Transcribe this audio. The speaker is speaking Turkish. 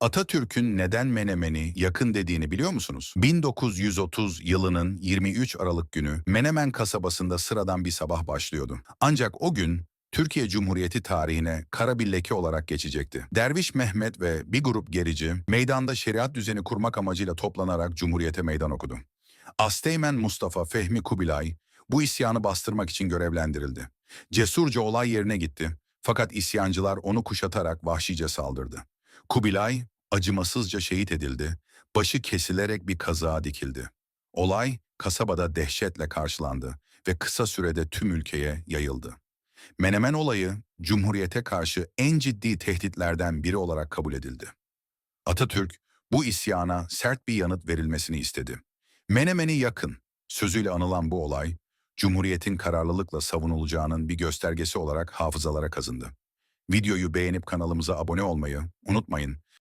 Atatürk'ün neden Menemen'i yakın dediğini biliyor musunuz? 1930 yılının 23 Aralık günü Menemen kasabasında sıradan bir sabah başlıyordu. Ancak o gün Türkiye Cumhuriyeti tarihine kara bir leke olarak geçecekti. Derviş Mehmet ve bir grup gerici meydanda şeriat düzeni kurmak amacıyla toplanarak Cumhuriyete meydan okudu. Asteğmen Mustafa Fehmi Kubilay bu isyanı bastırmak için görevlendirildi. Cesurca olay yerine gitti fakat isyancılar onu kuşatarak vahşice saldırdı. Kubilay acımasızca şehit edildi, başı kesilerek bir kazığa dikildi. Olay kasabada dehşetle karşılandı ve kısa sürede tüm ülkeye yayıldı. Menemen olayı Cumhuriyete karşı en ciddi tehditlerden biri olarak kabul edildi. Atatürk bu isyana sert bir yanıt verilmesini istedi. Menemen'i yakın sözüyle anılan bu olay, Cumhuriyet'in kararlılıkla savunulacağının bir göstergesi olarak hafızalara kazındı. Videoyu beğenip kanalımıza abone olmayı unutmayın